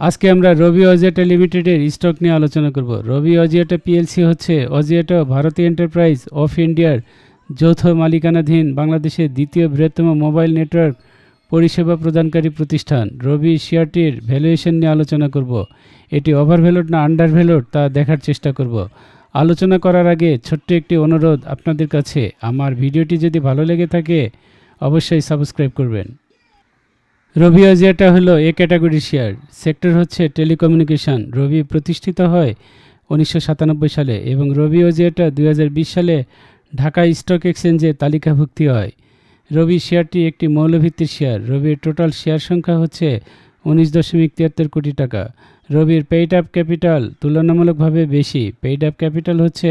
আজকে আমরা রবি অজিয়াটা লিমিটেডের স্টক নিয়ে আলোচনা করব। রবি অজিয়াটা পিএলসি হচ্ছে অজিয়াটা ভারতীয় এন্টারপ্রাইজ অফ ইন্ডিয়ার যৌথ মালিকানাধীন বাংলাদেশের দ্বিতীয় বৃহত্তম মোবাইল নেটওয়ার্ক পরিষেবা প্রদানকারী প্রতিষ্ঠান। রবি শেয়ারটির ভ্যালুয়েশন নিয়ে আলোচনা করব। এটি ওভার ভ্যালুড না আন্ডার ভ্যালুড তা দেখার চেষ্টা করব। আলোচনা করার আগে ছোট্ট একটি অনুরোধ আপনাদের কাছে। আমার ভিডিওটি যদি ভালো লেগে থাকে, অবশ্যই সাবস্ক্রাইব করবেন। রবি অজিয়াটা হলো এ ক্যাটাগরি শেয়ার। সেক্টর হচ্ছে টেলিকমিউনিকেশন। রবি প্রতিষ্ঠিত হয় উনিশশো সাতানব্বই সালে এবং রবি অজিয়াটা দুই সালে ঢাকা স্টক এক্সচেঞ্জে তালিকাভুক্তি হয়। রবি শেয়ারটি একটি মৌলভিত্তির শেয়ার। রবির টোটাল শেয়ার সংখ্যা হচ্ছে উনিশ দশমিক তিয়াত্তর কোটি টাকা। রবির পেইড আপ ক্যাপিটাল তুলনামূলকভাবে বেশি। পেইড আপ ক্যাপিটাল হচ্ছে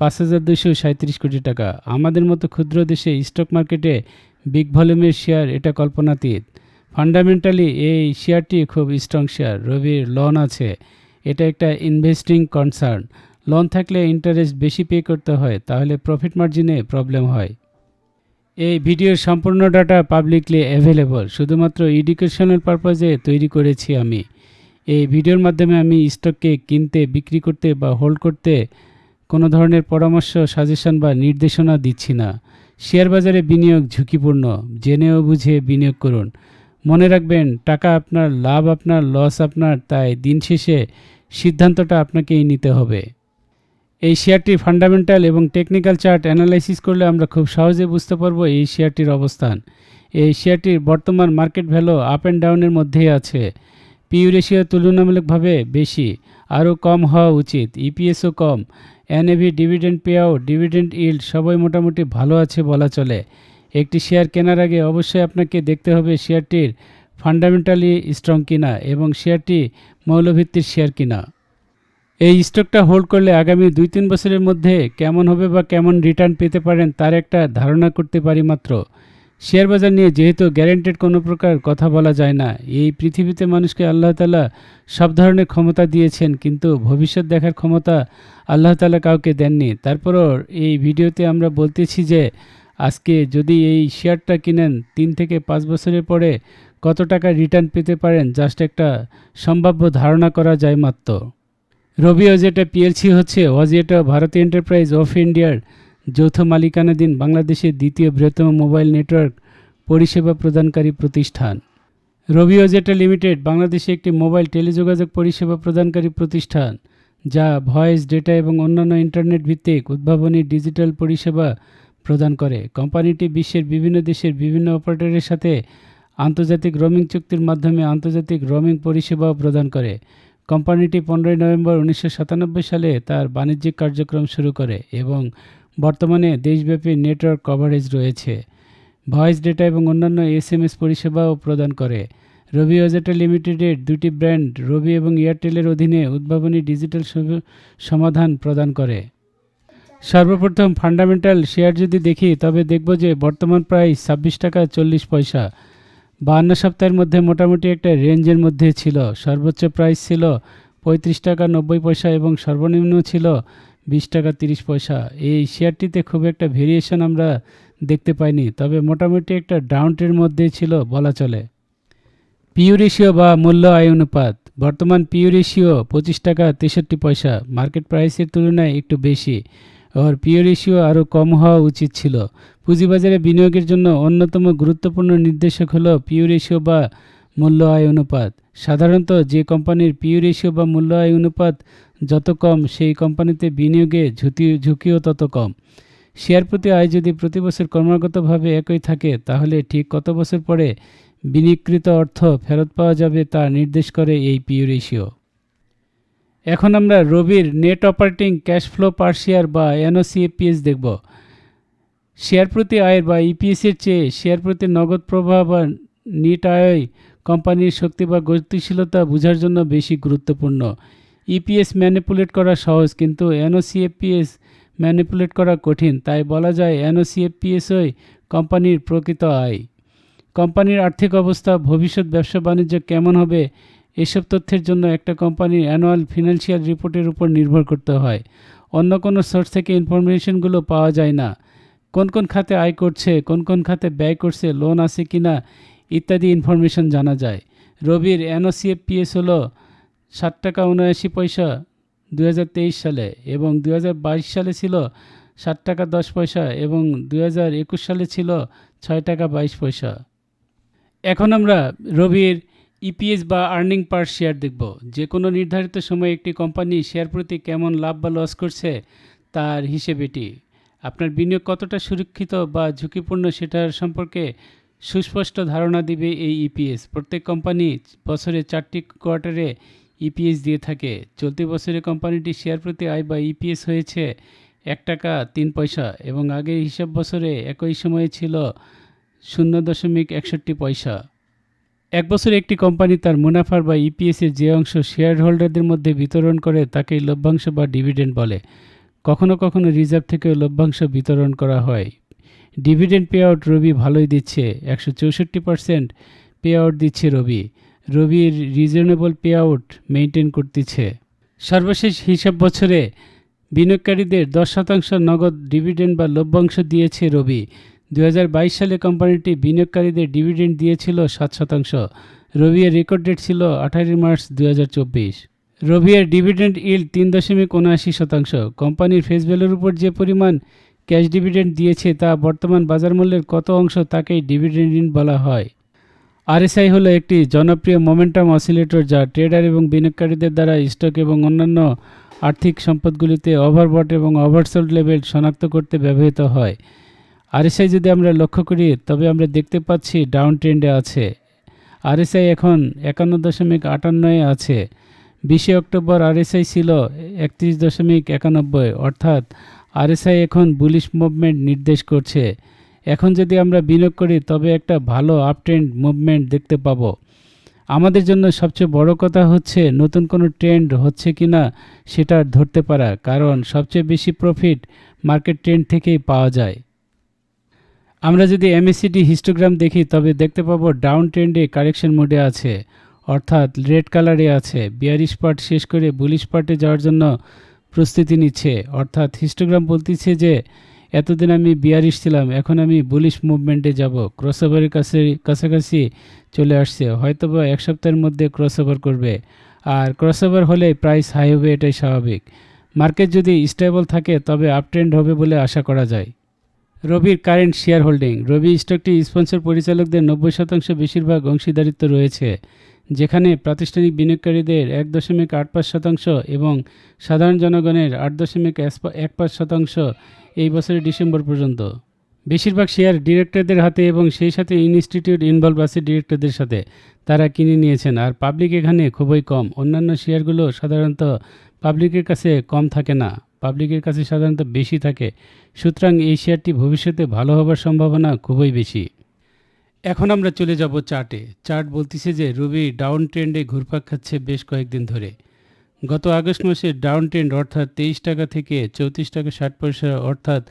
পাঁচ হাজার দুশো সাঁত্রিশ কোটি টাকা। আমাদের মতো ক্ষুদ্র দেশে স্টক মার্কেটে বিগ ভলিউমের শেয়ার এটা কল্পনাতীত। ফান্ডামেন্টালি এই শেয়ারটি খুব স্ট্রং শেয়ার রবির লোন আছে। এটা একটা ইনভেস্টিং কনসার্ন লোন থাকলে ইন্টারেস্ট বেশি পে করতে হয়, তাহলে প্রফিট মার্জিনে প্রবলেম হয়। এই ভিডিওর সম্পূর্ণ ডাটা পাবলিকলি অ্যাভেলেবল শুধুমাত্র এডুকেশনাল পারপাজে তৈরি করেছি আমি। এই ভিডিওর মাধ্যমে আমি স্টককে কিনতে, বিক্রি করতে বা হোল্ড করতে কোনো ধরনের পরামর্শ সাজেশন বা নির্দেশনা দিচ্ছি না। শেয়ার বাজারে বিনিয়োগ ঝুঁকিপূর্ণ। জেনেও বুঝে বিনিয়োগ করুন। মনে রাখবেন, টাকা আপনার লাভ আপনার লস আপনার, তাই দিন শেষে সিদ্ধান্তটা আপনাকেই নিতে হবে। এই শেয়ারটির ফান্ডামেন্টাল এবং টেকনিক্যাল চার্ট অ্যানালাইসিস করলে আমরা খুব সহজে বুঝতে পারব এই শেয়ারটির অবস্থান। এই শেয়ারটির বর্তমান মার্কেট ভ্যালু আপ অ্যান্ড ডাউনের মধ্যেই আছে। পিউ রেশিও তুলনামূলকভাবে বেশি, আরও কম হওয়া উচিত ইপিএসও কম NAV dividend pay out dividend yield সবাই মোটামুটি ভালো আছে বলা চলে। একটি শেয়ার কেনার আগে অবশ্যই আপনাকে দেখতে হবে শেয়ারটির ফান্ডামেন্টালি স্ট্রং কিনা এবং শেয়ারটি মৌলভিত্তির শেয়ার কিনা। এই স্টকটা হোল্ড করলে আগামী দুই তিন বছরের মধ্যে কেমন হবে বা কেমন রিটার্ন পেতে পারেন তার একটা ধারণা করতে পারি মাত্র। শেয়ার বাজার নিয়ে যেহেতু গ্যারেন্টেড কোনো প্রকার কথা বলা যায় না, এই পৃথিবীতে মানুষকে আল্লাহ তালা সব ধরনের ক্ষমতা দিয়েছেন, কিন্তু ভবিষ্যৎ দেখার ক্ষমতা আল্লাহ তালা কাউকে দেননি। তারপরও এই ভিডিওতে আমরা বলতেছি যে আজকে যদি এই শেয়ারটা কিনেন, তিন থেকে পাঁচ বছরের পরে কত টাকা রিটার্ন পেতে পারেন? জাস্ট একটা সম্ভাব্য ধারণা করা যায় মাত্র। রবি অজেটা পিএলসি হচ্ছে অজেটা ভারতীয় এন্টারপ্রাইজ অফ ইন্ডিয়ার যৌথ মালিকানাধীন বাংলাদেশের দ্বিতীয় বৃহত্তম মোবাইল নেটওয়ার্ক পরিষেবা প্রদানকারী প্রতিষ্ঠান। রবি অজেটা লিমিটেড বাংলাদেশে একটি মোবাইল টেলিযোগাযোগ পরিষেবা প্রদানকারী প্রতিষ্ঠান, যা ভয়েস ডেটা এবং অন্যান্য ইন্টারনেট ভিত্তিক উদ্ভাবনী ডিজিটাল পরিষেবা প্রদান করে। কোম্পানিটি বিশ্বের বিভিন্ন দেশের বিভিন্ন অপারেটরের সাথে আন্তর্জাতিক রোমিং চুক্তির মাধ্যমে আন্তর্জাতিক রোমিং পরিষেবাও প্রদান করে। কোম্পানিটি পনেরোই নভেম্বর উনিশশো সাতানব্বই সালে তার বাণিজ্যিক কার্যক্রম শুরু করে এবং বর্তমানে দেশব্যাপী নেটওয়ার্ক কভারেজ রয়েছে। ভয়েস ডেটা এবং অন্যান্য এসএমএস পরিষেবাও প্রদান করে। রবি অজেটা লিমিটেডের দুটি ব্র্যান্ড রবি এবং এয়ারটেলের অধীনে উদ্ভাবনী ডিজিটাল সমাধান প্রদান করে। সর্বপ্রথম ফান্ডামেন্টাল শেয়ার যদি দেখি, তবে দেখব যে বর্তমান প্রাইস ছাব্বিশ টাকা চল্লিশ পয়সা। বাহান্ন সপ্তাহের মধ্যে মোটামুটি একটা রেঞ্জের মধ্যে ছিল। সর্বোচ্চ প্রাইস ছিল পঁয়ত্রিশ টাকা নব্বই পয়সা এবং সর্বনিম্ন ছিল বিশ টাকা তিরিশ পয়সা। এই শেয়ারটিতে খুব একটা ভেরিয়েশন আমরা দেখতে পাইনি, তবে মোটামুটি একটা ডাউনটের মধ্যে ছিল বলা চলে। পিউ রেশিও বা মূল্য আয় অনুপাত। বর্তমান পিউ রেশিও পঁচিশ টাকা তেষট্টি পয়সা। মার্কেট প্রাইসের তুলনায় একটু বেশি। আর পিও রেশিও আরও কম হওয়া উচিত ছিল। পুঁজিবাজারে বিনিয়োগের জন্য অন্যতম গুরুত্বপূর্ণ নির্দেশক হলো পিও রেশিও বা মূল্য আয় অনুপাত। সাধারণত যে কোম্পানির পিও রেশিও বা মূল্য আয় অনুপাত যত কম, সেই কোম্পানিতে বিনিয়োগে ঝুঁকি, ঝুঁকিও তত কম। শেয়ার প্রতি আয় যদি প্রতি বছর ক্রমাগতভাবে একই থাকে, তাহলে ঠিক কত বছর পরে বিনিয়োগকৃত অর্থ ফেরত পাওয়া যাবে তা নির্দেশ করে এই পিও রেশিও এখন আমরা রবির net operating cash flow per share বা এনওসিএপিএস দেখব। শেয়ার প্রতি আয়ের বা ইপিএসের চেয়ে শেয়ার প্রতি নগদ প্রবাহ বা নিট আয় কোম্পানির শক্তি বা গতিশীলতা বোঝার জন্য বেশি গুরুত্বপূর্ণ। ইপিএস ম্যানিপুলেট করা সহজ, কিন্তু এনওসিএপিএস ম্যানিপুলেট করা কঠিন, তাই বলা যায় এনওসিএপিএসই কোম্পানির প্রকৃত আয়। কোম্পানির আর্থিক অবস্থা, ভবিষ্যৎ ব্যবসা বাণিজ্য কেমন হবে এসব তথ্যের জন্য একটা কোম্পানির অ্যানুয়াল ফিনান্সিয়াল রিপোর্টের উপর নির্ভর করতে হয়। অন্য কোনো সোর্স থেকে ইনফরমেশনগুলো পাওয়া যায় না। কোন কোন খাতে আয় করছে, কোন কোন খাতে ব্যয় করছে, লোন আছে কি না ইত্যাদি ইনফরমেশন জানা যায়। রবির এনওসিএফপিএস হলো ষাট টাকা উনআশি পয়সা দুহাজার তেইশ সালে এবং দু হাজার বাইশ সালে ছিল ষাট টাকা দশ পয়সা এবং দু হাজার একুশ সালে ছিল ছয় টাকা বাইশ পয়সা। এখন আমরা রবির ইপিএস বা আর্নিং পার শেয়ার দেখব। যে কোনো নির্ধারিত সময়ে একটি কোম্পানি শেয়ার প্রতি কেমন লাভ বা লস করছে, তার হিসেব এটি। আপনার বিনিয়োগ কতটা সুরক্ষিত বা ঝুঁকিপূর্ণ সেটার সম্পর্কে সুস্পষ্ট ধারণা দিবে এই ইপিএস প্রত্যেক কোম্পানি বছরে চারটি কোয়ার্টারে ইপিএস দিয়ে থাকে। চলতি বছরে কোম্পানিটি শেয়ার প্রতি আয় বা ইপিএস হয়েছে এক টাকা তিন পয়সা এবং আগের হিসাব বছরে একই সময়ে ছিল শূন্য দশমিক একষট্টি পয়সা। এক বছরে একটি কোম্পানি তার মুনাফার বা ইপিএসের যে অংশ শেয়ার হোল্ডারদের মধ্যে বিতরণ করে তাকে লভ্যাংশ বা ডিভিডেন্ড বলে। কখনো কখনো রিজার্ভ থেকেও লভ্যাংশ বিতরণ করা হয়। ডিভিডেন্ড পে আউট রবি ভালোই দিচ্ছে, একশো চৌষট্টি পার্সেন্ট পে আউট দিচ্ছে রবি। রবির রিজনেবল পে আউট মেনটেন করতেছে। সর্বশেষ হিসাব বছরে বিনিয়োগকারীদের দশ শতাংশ নগদ ডিভিডেন্ড বা লভ্যাংশ দিয়েছে রবি। দুই হাজার বাইশ সালে কোম্পানিটি বিনিয়োগকারীদের ডিভিডেন্ড দিয়েছিল সাত শতাংশ। রবির রেকর্ড ডেট ছিল আঠারোই মার্চ দু রবির ডিভিডেন্ড ইল্ড তিন দশমিক উনআশি শতাংশ। কোম্পানির ফেস ভ্যালুর উপর যে পরিমাণ ক্যাশ ডিভিডেন্ড দিয়েছে তা বর্তমান বাজার মূল্যের কত অংশ তাকেই ডিভিডেন্ড ইল্ড বলা হয়। আরএসআই হলো একটি জনপ্রিয় মোমেন্টাম অসিলেটর যা ট্রেডার এবং বিনিয়োগকারীদের দ্বারা স্টক এবং অন্যান্য আর্থিক সম্পদগুলিতে ওভারবট এবং ওভারসোল্ড লেভেল শনাক্ত করতে ব্যবহৃত হয়। আরএসআই যদি আমরা লক্ষ্য করি, তবে আমরা দেখতে পাচ্ছি ডাউন ট্রেন্ডে আছে। আরএসআই এখন একান্ন দশমিক আটান্নয়ে আছে। বিশে অক্টোবর আরএসআই ছিল একত্রিশ দশমিক একানব্বই, অর্থাৎ আরএসআই এখন বুলিশ মুভমেন্ট নির্দেশ করছে। এখন যদি আমরা বিনিয়োগ করি, তবে একটা ভালো আপট্রেন্ড মুভমেন্ট দেখতে পাবো। আমাদের জন্য সবচেয়ে বড় কথা হচ্ছে, নতুন কোনো ট্রেন্ড হচ্ছে কি না সেটা ধরতে পারা, কারণ সবচেয়ে বেশি প্রফিট মার্কেট ট্রেন্ড থেকেই পাওয়া যায়। আমরা যদি এমএসিডি হিস্টোগ্রাম দেখি, তবে দেখতে পাবো ডাউন ট্রেন্ডে কারেকশন মোডে আছে। অর্থাৎ রেড কালারে আছে। বিয়ারিশ পার্ট শেষ করে বুলিশ পার্টে যাওয়ার জন্য প্রস্তুতি নিচ্ছে। অর্থাৎ হিস্টোগ্রাম বলতেছে যে, এতদিন আমি বিয়ারিশ ছিলাম, এখন আমি বুলিশ মুভমেন্টে যাব। ক্রসওভারের কাছে, কাছাকাছি চলে আসছে। হয়তো বা এক সপ্তাহের মধ্যে ক্রসওভার করবে। আর ক্রসওভার হলে প্রাইস হাই হবে, এটাই স্বাভাবিক। মার্কেট যদি স্টেবল থাকে, তবে আপট্রেন্ড হবে বলে আশা করা যায়। রবির কারেন্ট শেয়ার হোল্ডিং রবি স্টকটি স্পন্সর পরিচালকদের নব্বই শতাংশ বেশিরভাগ অংশীদারিত্ব রয়েছে, যেখানে প্রাতিষ্ঠানিক বিনিয়োগকারীদের এক দশমিক আট পাঁচ শতাংশ এবং সাধারণ জনগণের আট দশমিক এক পাঁচ শতাংশ এই বছরের ডিসেম্বর পর্যন্ত। বেশিরভাগ শেয়ার ডিরেক্টরদের হাতে এবং সেই সাথে ইনস্টিটিউট ইনভলভ আছে ডিরেক্টরদের সাথে, তারা কিনে নিয়েছেন। আর পাবলিক এখানে খুবই কম। অন্যান্য শেয়ারগুলো সাধারণত পাবলিকের কাছে কম থাকে না। পাবলিকের কাছে সাধারণত বেশি থাকে। সুতরাং এই শেয়ারটি ভবিষ্যতে ভালো হবার সম্ভাবনা খুবই বেশি। এখন আমরা চলে যাব চার্টে। চার্ট বলতেছে যে রুবি ডাউন ট্রেন্ডে ঘুরপাক খাচ্ছে বেশ কয়েকদিন ধরে। গত আগস্ট মাসে ডাউন ট্রেন্ড অর্থাৎ তেইশ টাকা থেকে চৌত্রিশ টাকা ষাট পয়সা অর্থাৎ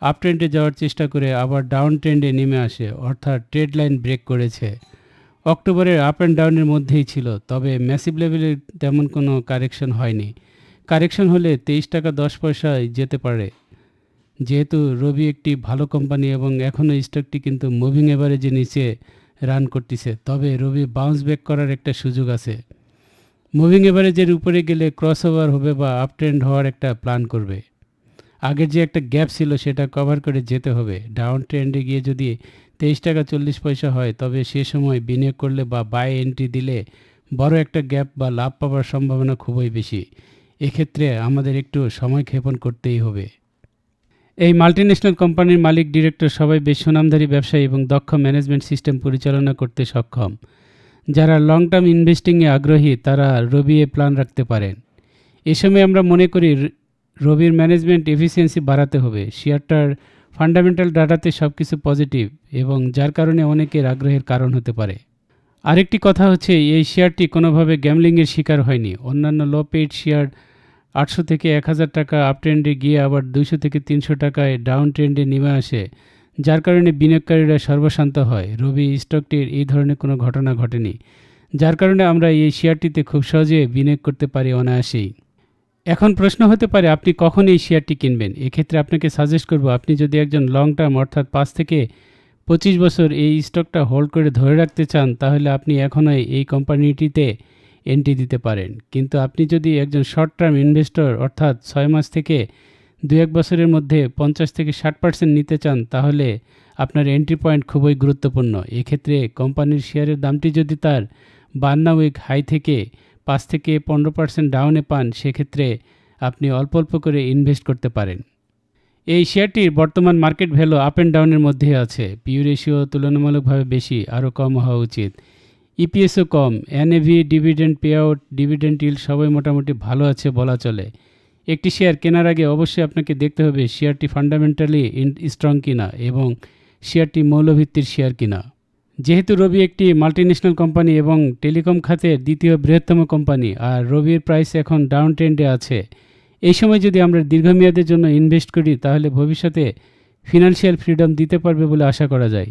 আপ ট্রেন্ডে যাওয়ার চেষ্টা করে আবার ডাউন ট্রেন্ডে নেমে আসে অর্থাৎ ট্রেড লাইন ব্রেক করেছে। অক্টোবরের আপ অ্যান্ড ডাউনের মধ্যেই ছিল, তবে ম্যাসিভ লেভেলে তেমন কোনো কারেকশন হয়নি। কারেকশন হলে তেইশ টাকা দশ পয়সায় যেতে পারে। যেহেতু রবি একটি ভালো কোম্পানি এবং এখনও স্টকটি কিন্তু মুভিং এভারেজে নিচে রান করতেছে, তবে রবি বাউন্স ব্যাক করার একটা সুযোগ আছে। মুভিং এভারেজের উপরে গেলে ক্রস ওভার হবে বা আপ ট্রেন্ড হওয়ার একটা প্ল্যান করবে। আগের যে একটা গ্যাপ ছিল সেটা কভার করে যেতে হবে। ডাউন ট্রেন্ডে গিয়ে যদি তেইশ টাকা চল্লিশ পয়সা হয়, তবে সে সময় বিনিয়োগ করলে বা বাই এন্ট্রি দিলে বড় একটা গ্যাপ বা লাভ পাওয়ার সম্ভাবনা খুবই বেশি। এক্ষেত্রে আমাদের একটু সময় ক্ষেপণ করতেই হবে। এই মাল্টিন্যাশনাল কোম্পানির মালিক ডিরেক্টর সবাই বেশ সুনামধারী ব্যবসায়ী এবং দক্ষ ম্যানেজমেন্ট সিস্টেম পরিচালনা করতে সক্ষম। যারা লং টার্ম ইনভেস্টিংয়ে আগ্রহী, তারা রবি এ প্ল্যান রাখতে পারেন। এ সময় আমরা মনে করি রবির ম্যানেজমেন্ট এফিসিয়েন্সি বাড়াতে হবে। শেয়ারটার ফান্ডামেন্টাল ডাটাতে সব কিছু পজিটিভ এবং যার কারণে অনেকের আগ্রহের কারণ হতে পারে। আরেকটি কথা হচ্ছে, এই শেয়ারটি কোনোভাবে গ্যামলিংয়ের শিকার হয়নি। অন্যান্য লো পেইড শেয়ার আটশো থেকে এক হাজার টাকা আপ ট্রেন্ডে গিয়ে আবার দুইশো থেকে তিনশো টাকায় ডাউন ট্রেন্ডে নেমে আসে, যার কারণে বিনিয়োগকারীরা সর্বশান্ত হয়। রবি, স্টকটির এই ধরনের কোনো ঘটনা ঘটেনি, যার কারণে আমরা এই শেয়ারটিতে খুব সহজে বিনিয়োগ করতে পারি অনায়াসেই। এখন প্রশ্ন হতে পারে, আপনি কখন এই শেয়ারটি কিনবেন? এক্ষেত্রে আপনাকে সাজেস্ট করব, আপনি যদি একজন লং টার্ম অর্থাৎ পাঁচ থেকে পঁচিশ বছর এই স্টকটা হোল্ড করে ধরে রাখতে চান, তাহলে আপনি এখনই এই কোম্পানিটিতে এন্ট্রি দিতে পারেন। কিন্তু আপনি যদি একজন শর্ট টার্ম ইনভেস্টর অর্থাৎ ছয় মাস থেকে দু এক বছরের মধ্যে পঞ্চাশ থেকে ষাট পার্সেন্ট নিতে চান, তাহলে আপনার এন্ট্রি পয়েন্ট খুবই গুরুত্বপূর্ণ। এক্ষেত্রে কোম্পানির শেয়ারের দামটি যদি তার বান্না উইক হাই থেকে পাঁচ থেকে পনেরো পার্সেন্ট ডাউনে পান, সেক্ষেত্রে আপনি অল্প অল্প করে ইনভেস্ট করতে পারেন। এই শেয়ারটির বর্তমান মার্কেট ভ্যালু আপ অ্যান্ড ডাউনের মধ্যে আছে। পিউ রেশিও তুলনামূলকভাবে বেশি, আরও কম হওয়া উচিত। ইপিএসও কম, NAV dividend pay out dividend yield সবাই মোটামুটি ভালো আছে বলা চলে। একটি শেয়ার কেনার আগে অবশ্যই আপনাকে দেখতে হবে শেয়ারটি ফান্ডামেন্টালি স্ট্রং কিনা এবং শেয়ারটি মৌলভিত্তির শেয়ার কিনা। যেহেতু রবি একটি মাল্টিন্যাশনাল কোম্পানি এবং টেলিকম খাতের দ্বিতীয় বৃহত্তম কোম্পানি আর রবির প্রাইস এখন ডাউন ট্রেন্ডে আছে, এই সময় যদি আমরা দীর্ঘমেয়াদের জন্য ইনভেস্ট করি, তাহলে ভবিষ্যতে ফিনান্সিয়াল ফ্রিডম দিতে পারবে বলে আশা করা যায়।